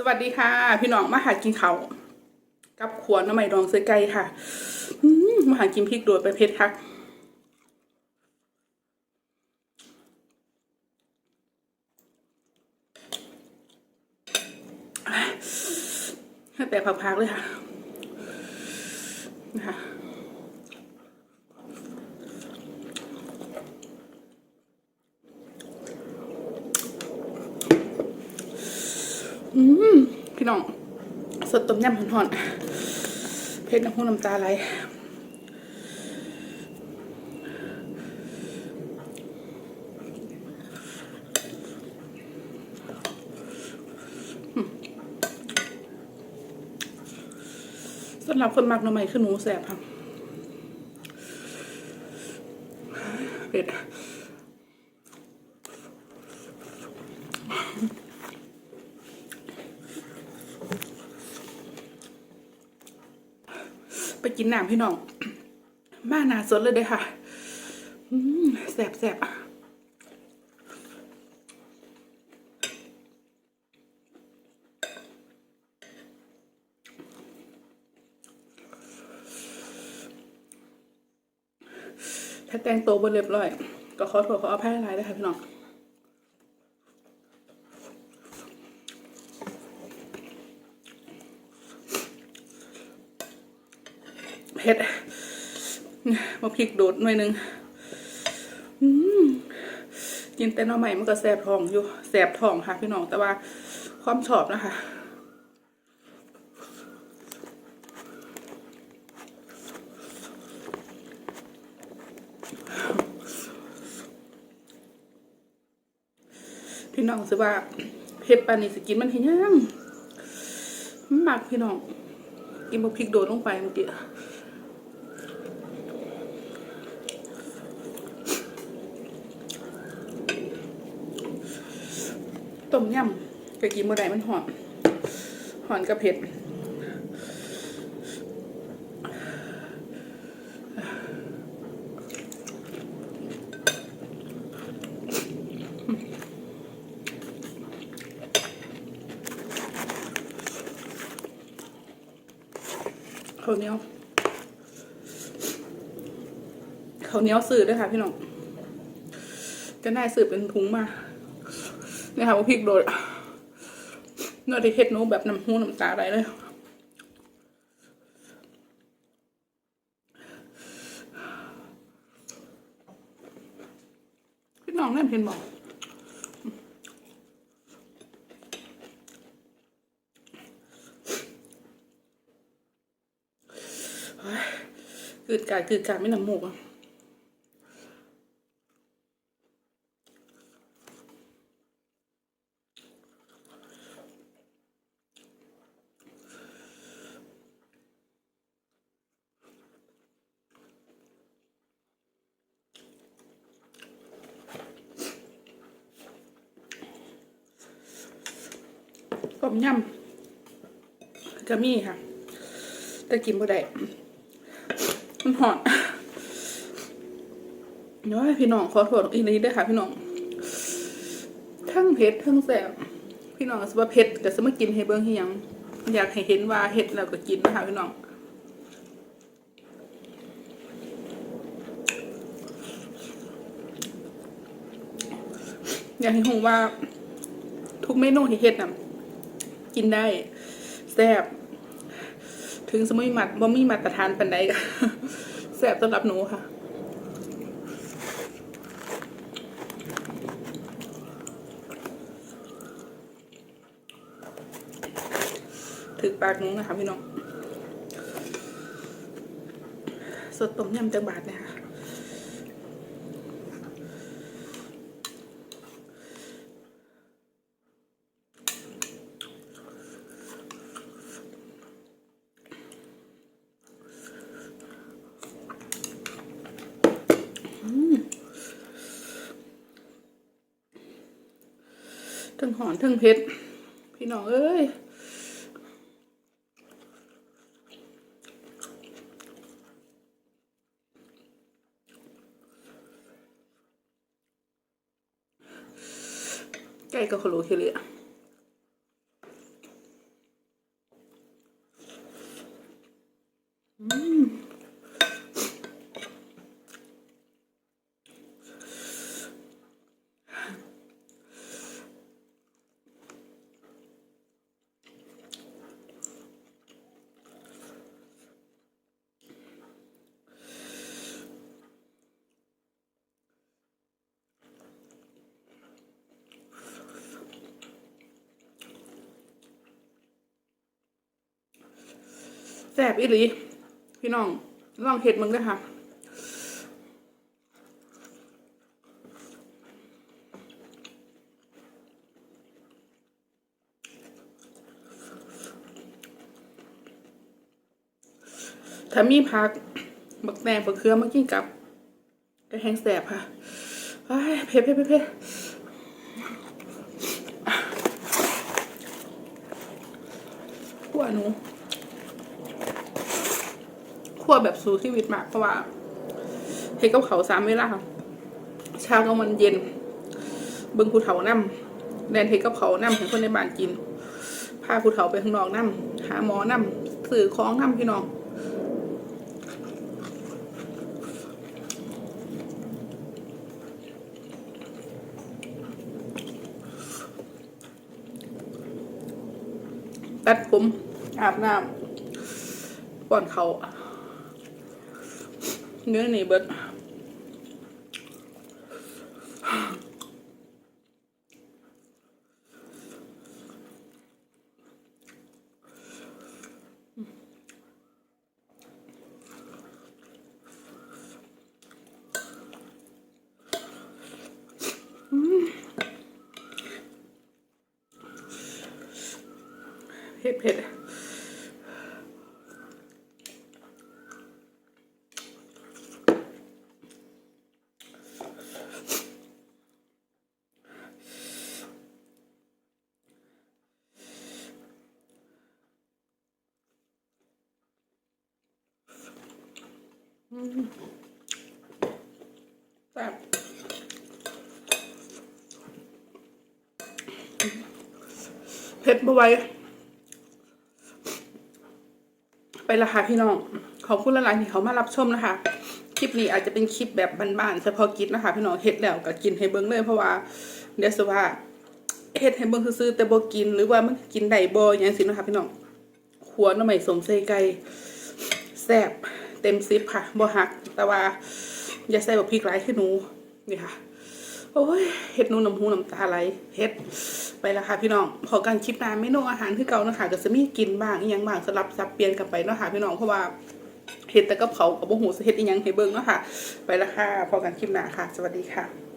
สวัสดีค่ะ พี่น้องมาหากินเขากับขวน้ำใหม่ดองเสื้อไก่ค่ะมาหากินพริกโดดไปเพชรคัก ให้แตกพักๆเลยค่ะนะคะ พี่น้อง สดต้มยำหอนๆเพชรน้ำหูน้ำตาไหลสำหรับคนมักหน่อไม้คือหนูแสบค่ะเผ็ด กินน้ำพี่น้อง มาหนาสดเลยเด้ค่ะแสบแสบถ้าแต่งตัวบนเรียบร้อย ก็ขอโทษขออภัยหลายด้วยค่ะพี่น้อง เผ็ดมาพริกโดดหน่อยนึงกินแต่น้อใหม่มันก็แสบท้องอยู่แสบท้องค่ะ พี่น้องแต่ว่าความชอบนะคะพี่น้องสิว่าเผ็ดปานนี้สิกินมันเห็นยังมันมักพี่น้องกินบะพริกโดดลงไปเมื่อกี้ ต้มยำก็กินเมื่อใดมันหอนหอนกับเผ็ดข้าวเหนียวข้าวเหนียวสื่อด้วยค่ะพี่น้องจะได้สื่อเป็นถุงมา นี่ค่ะว่าพริกโดดเนื้อที่เฮ็ดนูแบบน้ำหูน้ำตาไหลเลยพี่น้องนั่นเห็นบอกคืดกาดคืดกาดไม่น้ำมูกอะ ต้มยำจะมีค่ะ แต่กินบ่ได้มันหอนเดี๋ยพี่น้องขอโทษอีกนิดด้วยค่ะ พี่น้อง ทั้งเผ็ดทั้งแสบพี่น้องสว่าเผ็ดก็สมากินให้เบิ่งให้ยังอยากให้เห็นว่าเห็ดแล้วก็กินนะคะพี่น้องอยากให้หูว่า ทุกเมนูที่เฮ็ดน่ะ กินได้แซ่บถึงสมมติมัดบ่มีมาตรฐานปันใดก็แสบสำหรับหนูค่ะถึกปากนู้นะคะพี่น้อง สดต้มยำจังบาทเนี่ยค่ะ ถึงหอนถึงเพชรพี่น้องเอ้ยไก่กับขลุเคลีย ซ่บอีหลี พี่น้องลองเห็ดมึงด้วยค่ะถ้ามีผักบักแตงบักเขือมากินกับก็แหงแสบค่ะอ้ยเผ็ดเผ็ดเผ็ดเผ็ดขั่วหนู ขั่วแบบสู้ชีวิตมากเพราะว่าเฮ็ดกับเขาสามเวลาเช้ากลางวันเย็น เบิ่งผู้เฒ่านํแดนเฮ็ดกับเขาวนํให้คนในบ้านกินพาผู้เฒ่าไปข้างนอกนํหาหมอนํซื้อของนํพี่น้องตัดผมอาบน้ำป้อนเขา เนื้อหนีเบิดเผ็ดเผ็ด แซ่บเผ็ดบ่ไหวไปละค่ะพี่น้อง ขอบคุณหลายๆที่เขามารับชมนะคะ คลิปนี้อาจจะเป็นคลิปแบบบ้านๆเฉพาะกิจนะคะ พี่น้องเฮ็ดแล้วก็กินให้เบิ่งเลยเพราะว่าเดี๋ยวสว่าเฮ็ดให้เบิ่งซื่อแต่บ่กินหรือว่ามันกินได้บ่อหยังสินะคะพี่น้อง ขวหน่อไม้สมใส่ไก่แซ่บ เต็มซิปค่ะบ่หักแต่ว่าอย่าใส่บักพริกหลายขึ้นหนูนี่ค่ะโอ้ยเฮ็ดหนูน้ำหูน้ำตาไหลเฮ็ดไปละค่ะพี่น้องพอกันคลิปหน้าเมนูอาหารคือเก่านะคะก็จะมีกินบ้างอีหยังบ้างสลับสับเปลี่ยนกันไปเนาะค่ะพี่น้องเพราะว่าเฮ็ดแต่ก็เผากับบ่ฮู้สิเฮ็ดอีหยังให้เบิ่งเนาะค่ะ ไปละค่ะพอกันคลิปหน้าค่ะ สวัสดีค่ะ